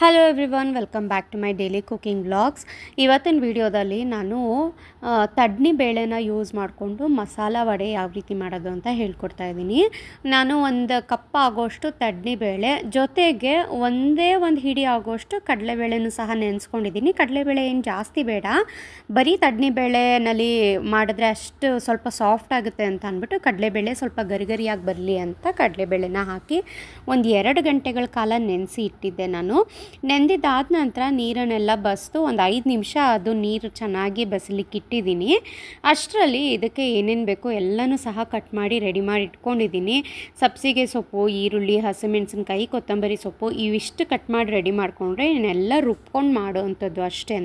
Hello everyone welcome back to my daily cooking vlogs ಇವತ್ತಿನ ವಿಡಿಯೋದಲ್ಲಿ ನಾನು ತಡ್ನಿ ಬೇಳೆನ ಯೂಸ್ ಮಾಡಿಕೊಂಡು ಮಸಾಲ ವಡೆ ಯಾವ ರೀತಿ ಮಾಡೋದು ಅಂತ ಹೇಳ್ಕೊಡ್ತಾ ಇದ್ದೀನಿ. ನಾನು ಒಂದು ಕಪ್ ಆಗೋಷ್ಟು ತಡ್ನಿ ಬೇಳೆ, ಜೊತೆಗೆ ಒಂದೇ ಒಂದು ಹಿಡಿ ಆಗೋಷ್ಟು ಕಡಲೆಬೇಳೆನೂ ಸಹ ನೆನೆಸ್ಕೊಂಡಿದ್ದೀನಿ. ಕಡಲೆಬೇಳೆ ಏನು ಜಾಸ್ತಿ ಬೇಡ. ಬರೀ ತಡ್ನಿ ಬೇಳೆನಲ್ಲಿ ಮಾಡಿದ್ರೆ ಅಷ್ಟು ಸ್ವಲ್ಪ ಸಾಫ್ಟ್ ಆಗುತ್ತೆ ಅಂತ ಅಂದ್ಬಿಟ್ಟು ಕಡಲೆಬೇಳೆ ಸ್ವಲ್ಪ ಗರಿಗರಿಯಾಗಿ ಬರಲಿ ಅಂತ ಕಡಲೆಬೇಳೆನ ಹಾಕಿ ಒಂದು ಎರಡು ಗಂಟೆಗಳ ಕಾಲ ನೆನೆಸಿ ಇಟ್ಟಿದ್ದೆ ನಾನು. ನೆಂದಿದ್ದಾದ ನಂತರ ನೀರನ್ನೆಲ್ಲ ಬಸ್ದು ಒಂದು ಐದು ನಿಮಿಷ ಅದು ನೀರು ಚೆನ್ನಾಗಿ ಬಸಲಿಕ್ಕೆ ಇಟ್ಟಿದ್ದೀನಿ. ಅಷ್ಟರಲ್ಲಿ ಇದಕ್ಕೆ ಏನೇನು ಬೇಕೋ ಎಲ್ಲನೂ ಸಹ ಕಟ್ ಮಾಡಿ ರೆಡಿ ಮಾಡಿ ಇಟ್ಕೊಂಡಿದ್ದೀನಿ. ಸಬ್ಸಿಗೆ ಸೊಪ್ಪು, ಈರುಳ್ಳಿ, ಹಸಿಮೆಣಸಿನ್ಕಾಯಿ, ಕೊತ್ತಂಬರಿ ಸೊಪ್ಪು ಇವಿಷ್ಟು ಕಟ್ ಮಾಡಿ ರೆಡಿ ಮಾಡಿಕೊಂಡ್ರೆ ಇನ್ನೆಲ್ಲ ರುಬ್ಕೊಂಡು ಮಾಡೋ ಅಂಥದ್ದು ಅಷ್ಟೇ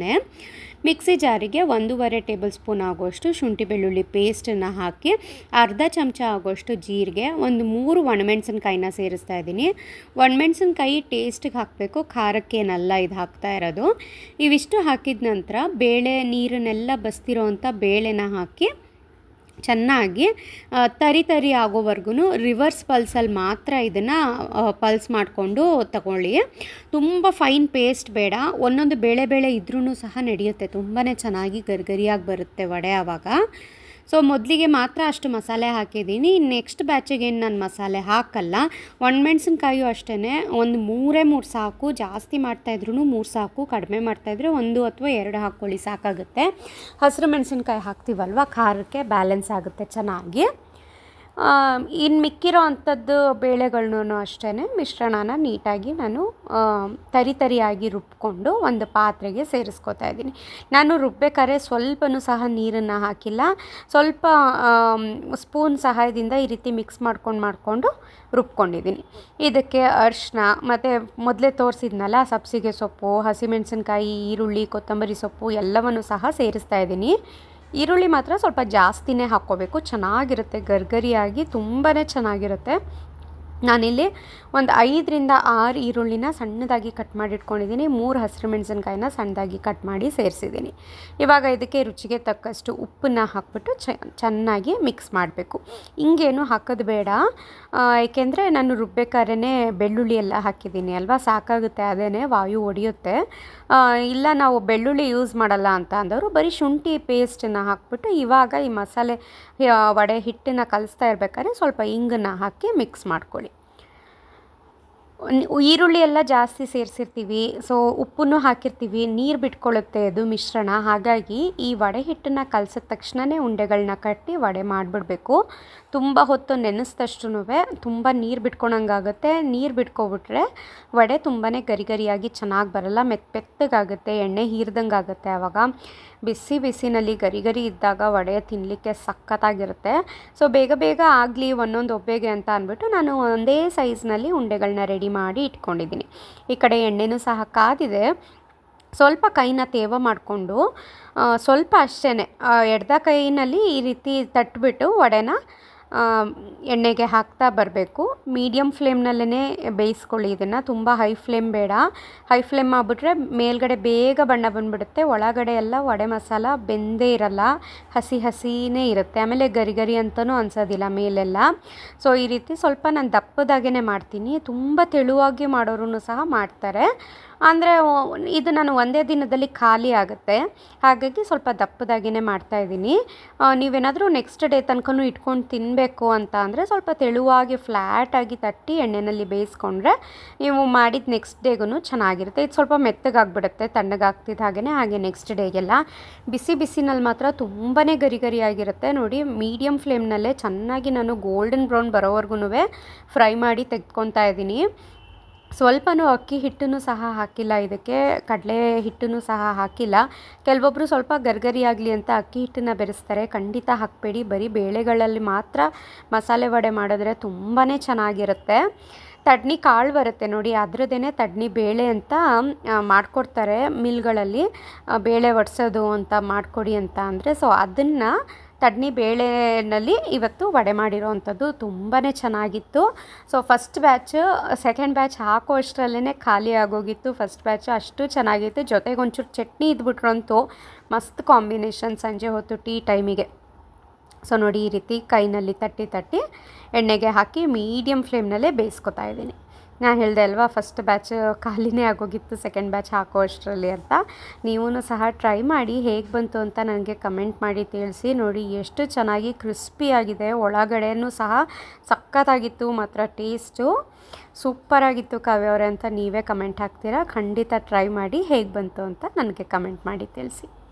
ಮಿಕ್ಸಿ ಜಾರಿಗೆ ಒಂದೂವರೆ ಟೇಬಲ್ ಸ್ಪೂನ್ ಆಗೋಷ್ಟು ಶುಂಠಿ ಬೆಳ್ಳುಳ್ಳಿ ಪೇಸ್ಟನ್ನು ಹಾಕಿ ಅರ್ಧ ಚಮಚ ಆಗೋಷ್ಟು ಜೀರಿಗೆ, ಒಂದು ಮೂರು ಒಣಮೆಣಸಿನ್ಕಾಯಿನ ಸೇರಿಸ್ತಾ ಇದ್ದೀನಿ. ಒಣಮೆಣಸಿನ್ಕಾಯಿ ಟೇಸ್ಟಿಗೆ ಹಾಕಬೇಕು ಖಾರಕ್ಕೇನಲ್ಲ ಇದು ಹಾಕ್ತಾ ಇರೋದು. ಇವಿಷ್ಟು ಹಾಕಿದ ನಂತರ ಬೇಳೆ ನೀರನ್ನೆಲ್ಲ ಬಸ್ತಿರೋ ಅಂಥ ಬೇಳೆನ ಹಾಕಿ ಚೆನ್ನಾಗಿ ತರಿ ತರಿ ಆಗೋವರೆಗೂ ರಿವರ್ಸ್ ಪಲ್ಸಲ್ಲಿ ಮಾತ್ರ ಇದನ್ನು ಪಲ್ಸ್ ಮಾಡಿಕೊಂಡು ತಗೊಳ್ಳಿ. ತುಂಬ ಫೈನ್ ಪೇಸ್ಟ್ ಬೇಡ. ಒಂದೊಂದು ಬೇಳೆ ಬೇಳೆ ಇದ್ರೂ ಸಹ ನಡೆಯುತ್ತೆ. ತುಂಬಾ ಚೆನ್ನಾಗಿ ಗರಿಗರಿಯಾಗಿ ಬರುತ್ತೆ ವಡೆ ಆವಾಗ. ಸೊ ಮೊದಲಿಗೆ ಮಾತ್ರ ಅಷ್ಟು ಮಸಾಲೆ ಹಾಕಿದ್ದೀನಿ. ನೆಕ್ಸ್ಟ್ ಬ್ಯಾಚಿಗೆ ಏನು ನಾನು ಮಸಾಲೆ ಹಾಕಲ್ಲ. ಒಣಮೆಣ್ಸಿನ್ಕಾಯು ಅಷ್ಟೇ ಒಂದು ಮೂರೇ ಮೂರು ಸಾಕು. ಜಾಸ್ತಿ ಮಾಡ್ತಾಯಿದ್ರು ಮೂರು ಸಾಕು. ಕಡಿಮೆ ಮಾಡ್ತಾಯಿದ್ರೆ ಒಂದು ಅಥವಾ ಎರಡು ಹಾಕ್ಕೊಳ್ಳಿ ಸಾಕಾಗುತ್ತೆ. ಹಸಿರು ಮೆಣಸಿನ್ಕಾಯಿ ಹಾಕ್ತೀವಲ್ವ? ಖಾರಕ್ಕೆ ಬ್ಯಾಲೆನ್ಸ್ ಆಗುತ್ತೆ ಚೆನ್ನಾಗಿ. ಇನ್ನು ಮಿಕ್ಕಿರೋ ಅಂಥದ್ದು ಬೇಳೆಗಳನ್ನೂ ಅಷ್ಟೇ ಮಿಶ್ರಣನ ನೀಟಾಗಿ ನಾನು ತರಿ ತರಿಯಾಗಿ ರುಬ್ಕೊಂಡು ಒಂದು ಪಾತ್ರೆಗೆ ಸೇರಿಸ್ಕೋತಾ ಇದ್ದೀನಿ. ನಾನು ರುಬ್ಬೇಕಾದ್ರೆ ಸ್ವಲ್ಪನೂ ಸಹ ನೀರನ್ನು ಹಾಕಿಲ್ಲ. ಸ್ವಲ್ಪ ಸ್ಪೂನ್ ಸಹಾಯದಿಂದ ಈ ರೀತಿ ಮಿಕ್ಸ್ ಮಾಡ್ಕೊಂಡು ಮಾಡಿಕೊಂಡು ರುಬ್ಕೊಂಡಿದ್ದೀನಿ. ಇದಕ್ಕೆ ಅರಿಶಿನ, ಮತ್ತು ಮೊದಲೇ ತೋರಿಸಿದ್ನಲ್ಲ, ಸಬ್ಸಿಗೆ ಸೊಪ್ಪು, ಹಸಿಮೆಣಸಿನ್ಕಾಯಿ, ಈರುಳ್ಳಿ, ಕೊತ್ತಂಬರಿ ಸೊಪ್ಪು ಎಲ್ಲವನ್ನು ಸಹ ಸೇರಿಸ್ತಾ ಇದ್ದೀನಿ. ಈರುಳ್ಳಿ ಮಾತ್ರ ಸ್ವಲ್ಪ ಜಾಸ್ತಿನೇ ಹಾಕ್ಕೋಬೇಕು. ಚೆನ್ನಾಗಿರುತ್ತೆ ಗರ್ಗರಿಯಾಗಿ ತುಂಬಾ ಚೆನ್ನಾಗಿರುತ್ತೆ. ನಾನಿಲ್ಲಿ ಒಂದು ಐದರಿಂದ ಆರು ಈರುಳ್ಳಿನ ಸಣ್ಣದಾಗಿ ಕಟ್ ಮಾಡಿಟ್ಕೊಂಡಿದ್ದೀನಿ. ಮೂರು ಹಸಿರು ಮೆಣಸಿನ್ಕಾಯಿನ ಸಣ್ಣದಾಗಿ ಕಟ್ ಮಾಡಿ ಸೇರಿಸಿದ್ದೀನಿ. ಇವಾಗ ಇದಕ್ಕೆ ರುಚಿಗೆ ತಕ್ಕಷ್ಟು ಉಪ್ಪನ್ನ ಹಾಕ್ಬಿಟ್ಟು ಚೆನ್ನಾಗಿ ಮಿಕ್ಸ್ ಮಾಡಬೇಕು. ಹಿಂಗೇನು ಹಾಕೋದು ಬೇಡ. ಏಕೆಂದರೆ ನಾನು ರುಬ್ಬೇಕಾದ್ರೇ ಬೆಳ್ಳುಳ್ಳಿ ಎಲ್ಲ ಹಾಕಿದ್ದೀನಿ ಅಲ್ವಾ? ಸಾಕಾಗುತ್ತೆ ಅದೇ ವಾಯು ಒಡೆಯುತ್ತೆ. ಇಲ್ಲ ನಾವು ಬೆಳ್ಳುಳ್ಳಿ ಯೂಸ್ ಮಾಡಲ್ಲ ಅಂತ ಅಂದವರು ಬರೀ ಶುಂಠಿ ಪೇಸ್ಟನ್ನು ಹಾಕ್ಬಿಟ್ಟು ಇವಾಗ ಈ ಮಸಾಲೆ ವಡೆ ಹಿಟ್ಟನ್ನು ಕಲಿಸ್ತಾ ಇರ್ಬೇಕಾದ್ರೆ ಸ್ವಲ್ಪ ಹಿಂಗನ್ನು ಹಾಕಿ ಮಿಕ್ಸ್ ಮಾಡ್ಕೊಳ್ಳಿ. ಈರುಳ್ಳಿ ಎಲ್ಲ ಜಾಸ್ತಿ ಸೇರಿಸಿರ್ತೀವಿ. ಸೊ ಉಪ್ಪನ್ನು ಹಾಕಿರ್ತೀವಿ. ನೀರು ಬಿಟ್ಕೊಳ್ಳುತ್ತೆ ಅದು ಮಿಶ್ರಣ. ಹಾಗಾಗಿ ಈ ವಡೆ ಹಿಟ್ಟನ್ನು ಕಲಸಿದ ತಕ್ಷಣವೇ ಉಂಡೆಗಳನ್ನ ಕಟ್ಟಿ ವಡೆ ಮಾಡಿಬಿಡಬೇಕು. ತುಂಬ ಹೊತ್ತು ನೆನೆಸಿದಷ್ಟು ತುಂಬ ನೀರು ಬಿಟ್ಕೊಳಂಗಾಗುತ್ತೆ ನೀರು ಬಿಟ್ಕೊಬಿಟ್ರೆ ವಡೆ ತುಂಬಾ ಗರಿ ಗರಿಯಾಗಿ ಚೆನ್ನಾಗಿ ಬರಲ್ಲ. ಮೆತ್ತ ಮೆತ್ತಗಾಗುತ್ತೆ. ಎಣ್ಣೆ ಹೀರ್ದಂಗೆ ಆಗುತ್ತೆ ಆವಾಗ ಬಿಸಿ ಬಿಸಿನಲ್ಲಿ ಗರಿ ಗರಿ ಇದ್ದಾಗ ವಡೆ ತಿನ್ನಲಿಕ್ಕೆ ಸಖತ್ತಾಗಿರುತ್ತೆ. ಸೊ ಬೇಗ ಬೇಗ ಆಗಲಿ ಒಂದೊಂದು ಒಬ್ಬೆಗೆ ಅಂತ ಅಂದ್ಬಿಟ್ಟು ನಾನು ಒಂದೇ ಸೈಜ್ನಲ್ಲಿ ಉಂಡೆಗಳನ್ನ ರೆಡಿ ಮಾಡಿ ಇಟ್ಕೊಂಡಿದ್ದೀನಿ. ಈ ಕಡೆ ಎಣ್ಣೆನೂ ಸಹ ಕಾದಿದೆ. ಸ್ವಲ್ಪ ಕೈನ ತೇವ ಮಾಡಿಕೊಂಡು ಸ್ವಲ್ಪ ಅಷ್ಟೇ ಎಡ್ದ ಕೈನಲ್ಲಿ ಈ ರೀತಿ ತಟ್ಬಿಟ್ಟು ವಡೆನ ಎಣ್ಣೆಗೆ ಹಾಕ್ತಾ ಬರಬೇಕು. ಮೀಡಿಯಮ್ ಫ್ಲೇಮ್ನಲ್ಲೇ ಬೇಯಿಸ್ಕೊಳ್ಳಿ. ಇದನ್ನು ತುಂಬ ಹೈ ಫ್ಲೇಮ್ ಬೇಡ. ಹೈ ಫ್ಲೇಮ್ ಮಾಡಿಬಿಟ್ರೆ ಮೇಲ್ಗಡೆ ಬೇಗ ಬಣ್ಣ ಬಂದುಬಿಡುತ್ತೆ. ಒಳಗಡೆ ಎಲ್ಲ ವಡೆ ಮಸಾಲ ಬೆಂದೇ ಇರಲ್ಲ. ಹಸಿ ಹಸಿನೇ ಇರುತ್ತೆ. ಆಮೇಲೆ ಗರಿ ಗರಿ ಅಂತಲೂ ಅನ್ಸೋದಿಲ್ಲ ಮೇಲೆಲ್ಲ. ಸೊ ಈ ರೀತಿ ಸ್ವಲ್ಪ ನಾನು ದಪ್ಪದಾಗೇ ಮಾಡ್ತೀನಿ. ತುಂಬ ತೆಳುವಾಗಿ ಮಾಡೋರು ಸಹ ಮಾಡ್ತಾರೆ. ಅಂದರೆ ಇದು ನಾನು ಒಂದೇ ದಿನದಲ್ಲಿ ಖಾಲಿ ಆಗುತ್ತೆ. ಹಾಗಾಗಿ ಸ್ವಲ್ಪ ದಪ್ಪದಾಗಿಯೇ ಮಾಡ್ತಾಯಿದ್ದೀನಿ ನೀವೇನಾದರೂ ನೆಕ್ಸ್ಟ್ ಡೇ ತನಕನೂ ಇಟ್ಕೊಂಡು ತಿನ್ನಬೇಕು ಅಂತ ಅಂದರೆ ಸ್ವಲ್ಪ ತೆಳುವಾಗಿ ಫ್ಲ್ಯಾಟಾಗಿ ತಟ್ಟಿ ಎಣ್ಣೆಯಲ್ಲಿ ಬೇಯಿಸ್ಕೊಂಡ್ರೆ ನೀವು ಮಾಡಿದ ನೆಕ್ಸ್ಟ್ ಡೇಗೂ ಚೆನ್ನಾಗಿರುತ್ತೆ. ಇದು ಸ್ವಲ್ಪ ಮೆತ್ತಗಾಗ್ಬಿಡುತ್ತೆ ತಣ್ಣಗಾಗ್ತಿದ್ದ ಹಾಗೆಯೇ ಹಾಗೆ ನೆಕ್ಸ್ಟ್ ಡೇಗೆಲ್ಲ ಬಿಸಿ ಬಿಸಿನಲ್ಲಿ ಮಾತ್ರ ತುಂಬಾ ಗರಿ ಗರಿಯಾಗಿರುತ್ತೆ. ನೋಡಿ ಮೀಡಿಯಮ್ ಫ್ಲೇಮ್ನಲ್ಲೇ ಚೆನ್ನಾಗಿ ನಾನು ಗೋಲ್ಡನ್ ಬ್ರೌನ್ ಬರೋವರೆಗೂ ಫ್ರೈ ಮಾಡಿ ತೆಗೆದ್ಕೊತಾ ಇದ್ದೀನಿ. ಸ್ವಲ್ಪನೂ ಅಕ್ಕಿ ಹಿಟ್ಟನ್ನು ಸಹ ಹಾಕಿಲ್ಲ. ಇದಕ್ಕೆ ಕಡಲೆ ಹಿಟ್ಟನ್ನು ಸಹ ಹಾಕಿಲ್ಲ. ಕೆಲವೊಬ್ಬರು ಸ್ವಲ್ಪ ಗರ್ಗರಿ ಆಗಲಿ ಅಂತ ಅಕ್ಕಿ ಹಿಟ್ಟನ್ನು ಬೆರೆಸ್ತಾರೆ. ಖಂಡಿತ ಹಾಕಬೇಡಿ. ಬರೀ ಬೇಳೆಗಳಲ್ಲಿ ಮಾತ್ರ ಮಸಾಲೆ ವಡೆ ಮಾಡಿದ್ರೆ ತುಂಬಾ ಚೆನ್ನಾಗಿರುತ್ತೆ. ತಡ್ನಿ ಕಾಳು ಬರುತ್ತೆ ನೋಡಿ ಅದರದ್ದೇ ತಡ್ನಿ ಬೇಳೆ ಅಂತ ಮಾಡಿಕೊಡ್ತಾರೆ ಮಿಲ್ಗಳಲ್ಲಿ. ಬೇಳೆ ಒಡ್ಸೋದು ಅಂತ ಮಾಡಿಕೊಡಿ ಅಂತ ಅಂದರೆ, ಸೊ ಅದನ್ನು ತಡ್ನಿ ಬೇಳೆನಲ್ಲಿ ಇವತ್ತು ವಡೆ ಮಾಡಿರೋ ಅಂಥದ್ದು ತುಂಬಾ ಚೆನ್ನಾಗಿತ್ತು. So first batch second batch ಹಾಕೋ ಅಷ್ಟರಲ್ಲೇ ಖಾಲಿ ಆಗೋಗಿತ್ತು. ಫಸ್ಟ್ ಬ್ಯಾಚ್ ಅಷ್ಟು ಚೆನ್ನಾಗಿತ್ತು. ಜೊತೆಗೆ ಒಂಚೂರು ಚಟ್ನಿ ಇದ್ಬಿಟ್ರಂತೂ ಮಸ್ತ್ ಕಾಂಬಿನೇಷನ್ ಸಂಜೆ ಹೊತ್ತು ಟೀ ಟೈಮಿಗೆ ಸೊ ನೋಡಿ ಈ ರೀತಿ ಕೈನಲ್ಲಿ ತಟ್ಟಿ ತಟ್ಟಿ ಎಣ್ಣೆಗೆ ಹಾಕಿ ಮೀಡಿಯಮ್ ಫ್ಲೇಮ್ನಲ್ಲೇ ಬೇಯಿಸ್ಕೊತಾ ಇದ್ದೀನಿ. ನಾನು ಹೇಳಿದೆ ಅಲ್ವಾ ಫಸ್ಟ್ ಬ್ಯಾಚ್ ಖಾಲಿನೇ ಆಗೋಗಿತ್ತು ಸೆಕೆಂಡ್ ಬ್ಯಾಚ್ ಹಾಕೋ ಅಷ್ಟರಲ್ಲಿ ಅಂತ. ನೀವೂ ಸಹ ಟ್ರೈ ಮಾಡಿ ಹೇಗೆ ಬಂತು ಅಂತ ನನಗೆ ಕಮೆಂಟ್ ಮಾಡಿ ತಿಳಿಸಿ. ನೋಡಿ, ಎಷ್ಟು ಚೆನ್ನಾಗಿ ಕ್ರಿಸ್ಪಿಯಾಗಿದೆ ಒಳಗಡೆಯೂ ಸಹ ಸಖತ್ತಾಗಿತ್ತು, ಮಾತ್ರ ಟೇಸ್ಟು ಸೂಪರಾಗಿತ್ತು ಕಾವ್ಯ ಅವರೇ ಅಂತ ನೀವೇ ಕಮೆಂಟ್ ಹಾಕ್ತೀರಾ? ಖಂಡಿತ ಟ್ರೈ ಮಾಡಿ ಹೇಗೆ ಬಂತು ಅಂತ ನನಗೆ ಕಮೆಂಟ್ ಮಾಡಿ ತಿಳಿಸಿ.